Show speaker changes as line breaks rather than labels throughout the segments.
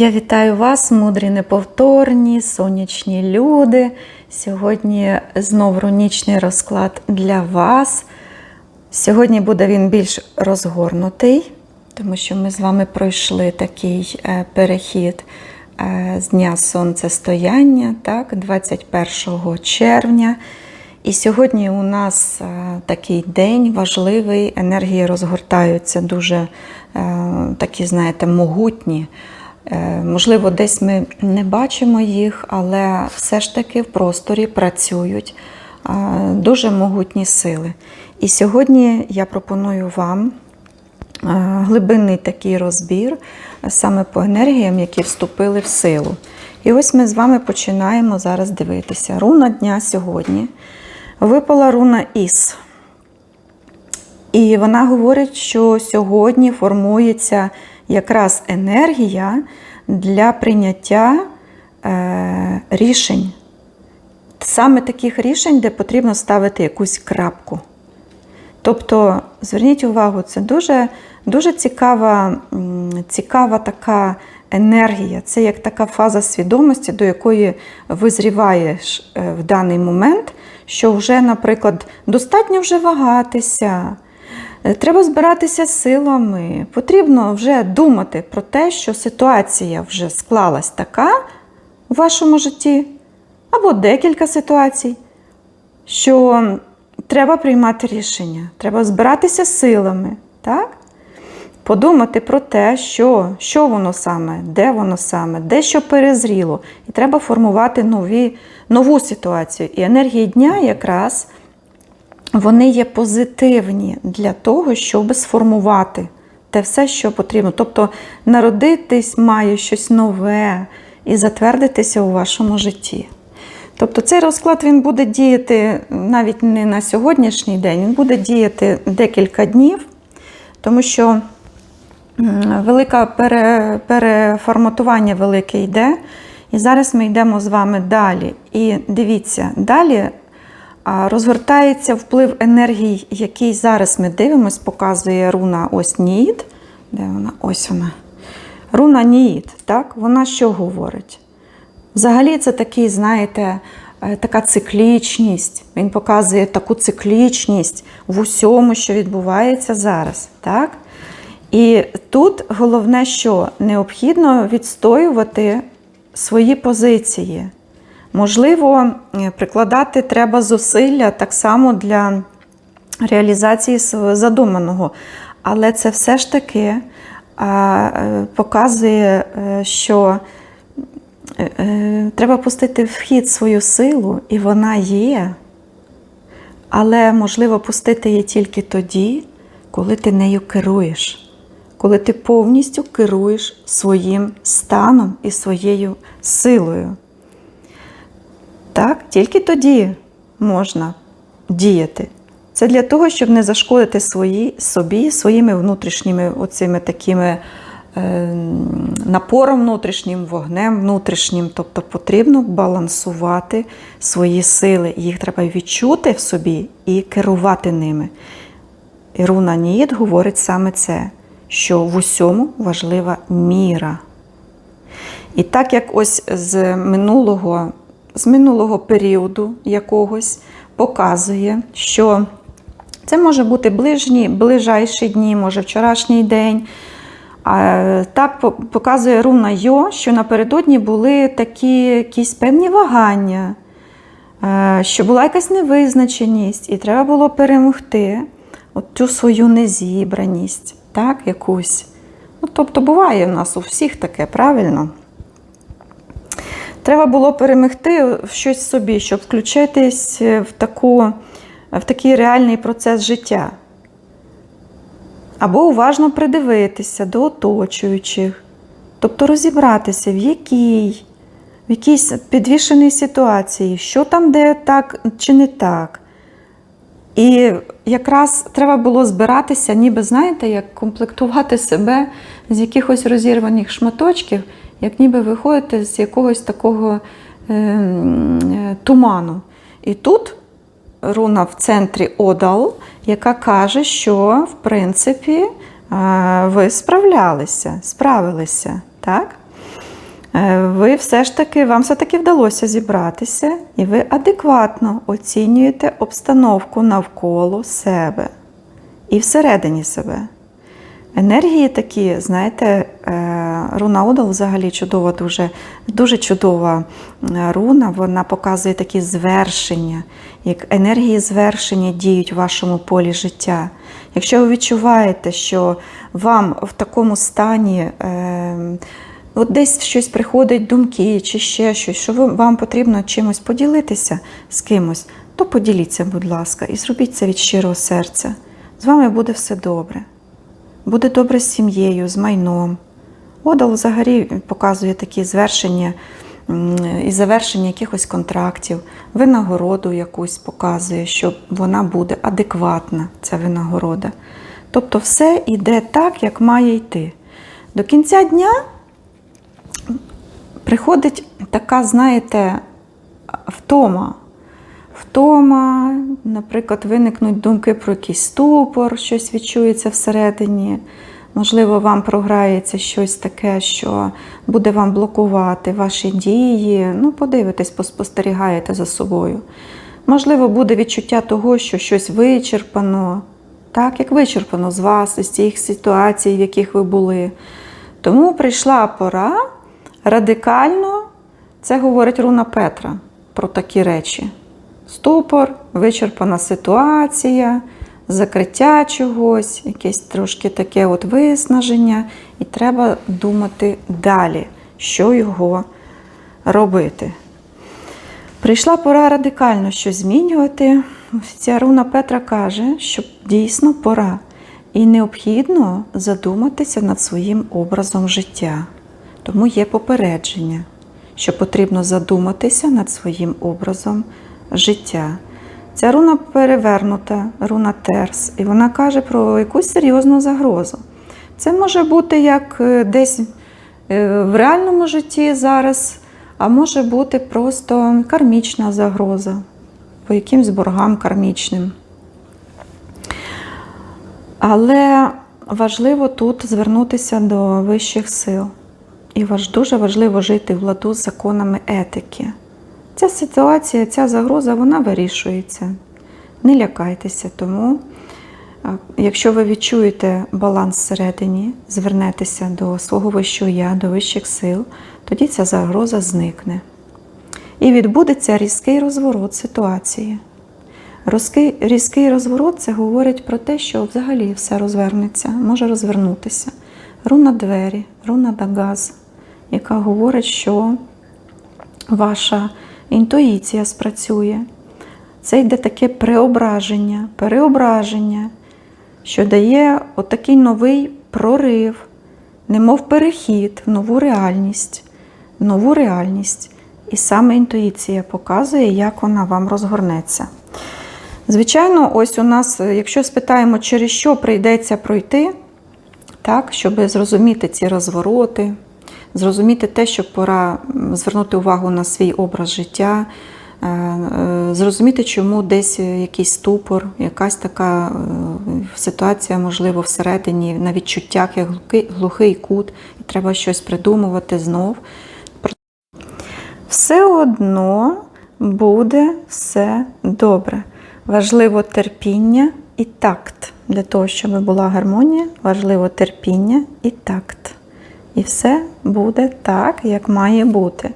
Я вітаю вас, мудрі неповторні, сонячні люди. Сьогодні знов рунічний розклад для вас. Сьогодні буде він більш розгорнутий, тому що ми з вами пройшли такий е, перехід е, з дня сонцестояння, так, 21 червня. І сьогодні у нас е, такий день важливий, енергії розгортаються дуже такі, знаєте, могутні. Е, Можливо, десь ми не бачимо їх, але все ж таки в просторі працюють е, дуже могутні сили. І сьогодні я пропоную вам е, глибинний такий розбір саме по енергіям, які вступили в силу. І ось ми з вами починаємо зараз дивитися. Руна дня сьогодні випала руна Іс. І вона говорить, що сьогодні формується якраз енергія для прийняття е, рішень. Саме таких рішень, де потрібно ставити якусь крапку. Тобто, зверніть увагу, це дуже, дуже цікава, цікава така енергія. Це як така фаза свідомості, до якої визріваєш е, в даний момент, що вже, наприклад, достатньо вже вагатися. Е, Треба збиратися силами. Потрібно вже думати про те, що ситуація вже склалась така у вашому житті, або декілька ситуацій, що треба приймати рішення, треба збиратися силами. так? Подумати про те, що, що воно саме, де воно саме, де що перезріло. І треба формувати нові, нову ситуацію. І енергії дня якраз вони є позитивні для того, щоб сформувати те все, що потрібно. Тобто народитись має щось нове і затвердитися у вашому житті. Тобто цей розклад він буде діяти навіть не на сьогоднішній день, він буде діяти декілька днів, тому що велике пере, переформатування велике йде. І зараз ми йдемо з вами далі. І дивіться, далі розгортається вплив енергій, який зараз ми дивимось, показує руна ось Ніїд. Де вона? Ось вона. Руна Ніїд, так? Вона що говорить? Взагалі, це такий, знаєте, е, така циклічність. Він показує таку циклічність в усьому, що відбувається зараз. Так? І тут головне, що необхідно відстоювати свої позиції. Можливо, е, прикладати треба зусилля так само для реалізації задуманого. Але це все ж таки е, показує, е, що треба пустити в хід свою силу, і вона є. Але можливо пустити її тільки тоді, коли ти нею керуєш, коли ти повністю керуєш своїм станом і своєю силою. Тільки тоді можна діяти. Це для того, щоб не зашкодити свої, собі своїми внутрішніми оцими такими е, напором внутрішнім, вогнем внутрішнім. Тобто потрібно балансувати свої сили. Їх треба відчути в собі і керувати ними. І Руна Ніїд говорить саме це, що в усьому важлива міра. І так як ось з минулого, з минулого періоду якогось показує, що це може бути ближні, ближайші дні, може вчорашній день. Так показує руна Йо, що напередодні були такі якісь певні вагання, е, що була якась невизначеність, і треба було перемогти от цю свою незібраність, так, якусь. Ну, тобто буває в нас у всіх таке, правильно? Треба було перемогти щось собі, щоб включитись в, таку, в такий реальний процес життя. Або уважно придивитися до оточуючих, тобто розібратися, в якій, в якійсь підвішеній ситуації, що там, де так чи не так. І якраз треба було збиратися, ніби, знаєте, як комплектувати себе з якихось розірваних шматочків, як ніби виходити з якогось такого е, е, туману. І тут руна в центрі Одал, яка каже, що в принципі е, ви справлялися, справилися. Так? е, ви все ж таки, вам все-таки вдалося зібратися, і ви адекватно оцінюєте обстановку навколо себе і всередині себе. Енергії такі, знаєте, е, руна Одал взагалі чудова, дуже, дуже чудова руна. Вона показує такі звершення, як енергії звершення діють в вашому полі життя. Якщо ви відчуваєте, що вам в такому стані е, от десь щось приходить, думки чи ще щось, що вам потрібно чимось поділитися з кимось, то поділіться, будь ласка, і зробіть це від щирого серця. З вами буде все добре. Буде добре з сім'єю, з майном. Одал взагалі показує такі звершення і завершення якихось контрактів, винагороду якусь показує, що вона буде адекватна, ця винагорода. Тобто все йде так, як має йти. До кінця дня приходить така, знаєте, втома. Втома, наприклад, виникнуть думки про якийсь ступор, щось відчується всередині. Можливо, вам програється щось таке, що буде вам блокувати ваші дії. Ну, подивитесь, поспостерігаєте за собою. Можливо, буде відчуття того, що щось вичерпано, так як вичерпано з вас, із тих ситуацій, в яких ви були. Тому прийшла пора радикально, це говорить Руна Петра про такі речі. Ступор, вичерпана ситуація, закриття чогось, якесь трошки таке от виснаження, і треба думати далі, що його робити. Прийшла пора радикально щось змінювати. Ця руна Петра каже, що дійсно пора. І необхідно задуматися над своїм образом життя. Тому є попередження, що потрібно задуматися над своїм образом життя. Ця руна перевернута, руна терс, і вона каже про якусь серйозну загрозу. Це може бути як е, десь е, в реальному житті зараз, а може бути просто кармічна загроза по якимсь боргам кармічним. Але важливо тут звернутися до вищих сил. І дуже важливо жити в ладу з законами етики. Ця ситуація, ця загроза, вона вирішується. Не лякайтеся, тому, якщо ви відчуєте баланс всередині, звернетеся до свого вищого я, до вищих сил, тоді ця загроза зникне. І відбудеться різкий розворот ситуації. Розкий, різкий розворот це говорить про те, що взагалі все розвернеться, може розвернутися. Руна двері, руна дагаз, яка говорить, що ваша інтуїція спрацює. Це йде таке преображення, переображення, що дає отакий новий прорив, немов перехід в нову реальність, в нову реальність. І саме інтуїція показує, як вона вам розгорнеться. Звичайно, ось у нас, е, якщо спитаємо, через що прийдеться пройти, так, щоб зрозуміти ці розвороти, зрозуміти те, що пора звернути увагу на свій образ життя, е, е, зрозуміти, чому десь якийсь ступор, якась така е, ситуація, можливо, всередині, на відчуттях, як глухий, глухий кут, і треба щось придумувати знов. Все одно буде все добре. Важливо терпіння і такт. Для того, щоб була гармонія, важливо терпіння і такт. І все буде так, як має бути.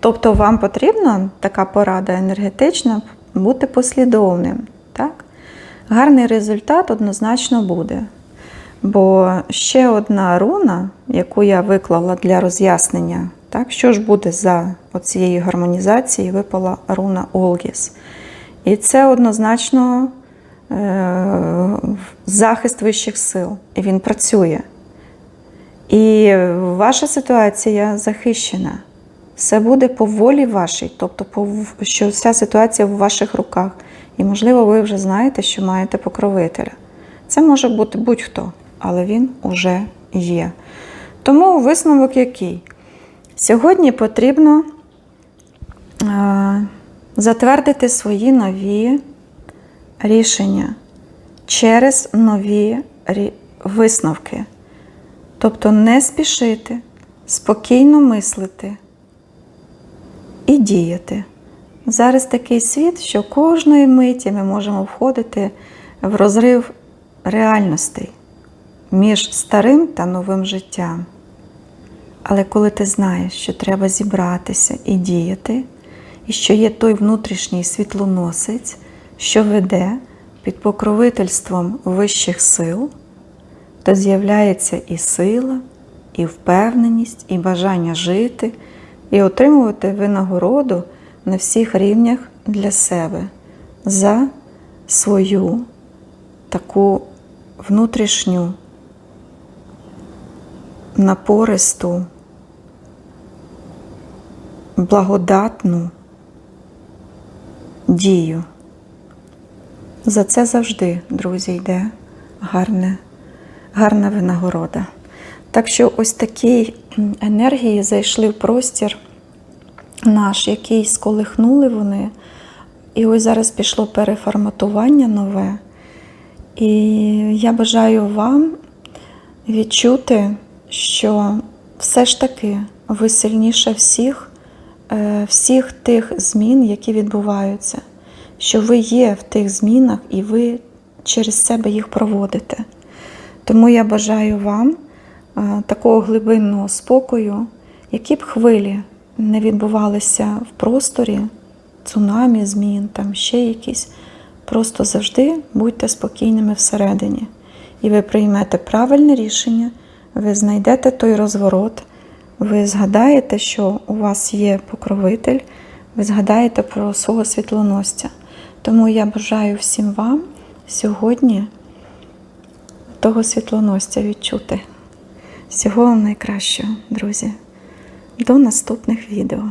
Тобто вам потрібна така порада енергетична бути послідовним. Так? Гарний результат однозначно буде. Бо ще одна руна, яку я виклала для роз'яснення, так, що ж буде за цією гармонізацією, випала руна Олгіс. І це однозначно е, захист вищих сил. І він працює. І ваша ситуація захищена. Все буде по волі вашій, тобто по, що вся ситуація в ваших руках. І, можливо, ви вже знаєте, що маєте покровителя. Це може бути будь-хто, але він уже є. Тому висновок який? Сьогодні потрібно е, затвердити свої нові рішення через нові висновки. Тобто не спішити, спокійно мислити і діяти. Зараз такий світ, що кожної миті ми можемо входити в розрив реальностей між старим та новим життям. Але коли ти знаєш, що треба зібратися і діяти, і що є той внутрішній світлоносець, що веде під покровительством вищих сил, то з'являється і сила, і впевненість, і бажання жити, і отримувати винагороду на всіх рівнях для себе за свою таку внутрішню напористу, благодатну дію. За це завжди, друзі, йде гарне, гарна винагорода. Так що ось такі енергії зайшли в простір наш, який сколихнули вони. І ось зараз пішло переформатування нове. І я бажаю вам відчути, що все ж таки ви сильніше всіх, е, всіх тих змін, які відбуваються, що ви є в тих змінах і ви через себе їх проводите. Тому я бажаю вам е, такого глибинного спокою, які б хвилі не відбувалися в просторі, цунамі, змін, там ще якісь. Просто завжди будьте спокійними всередині. І ви приймете правильне рішення, ви знайдете той розворот, ви згадаєте, що у вас є покровитель, ви згадаєте про свого світлоносця. Тому я бажаю всім вам сьогодні того світлоносця відчути. Всього вам найкращого, друзі. До наступних відео.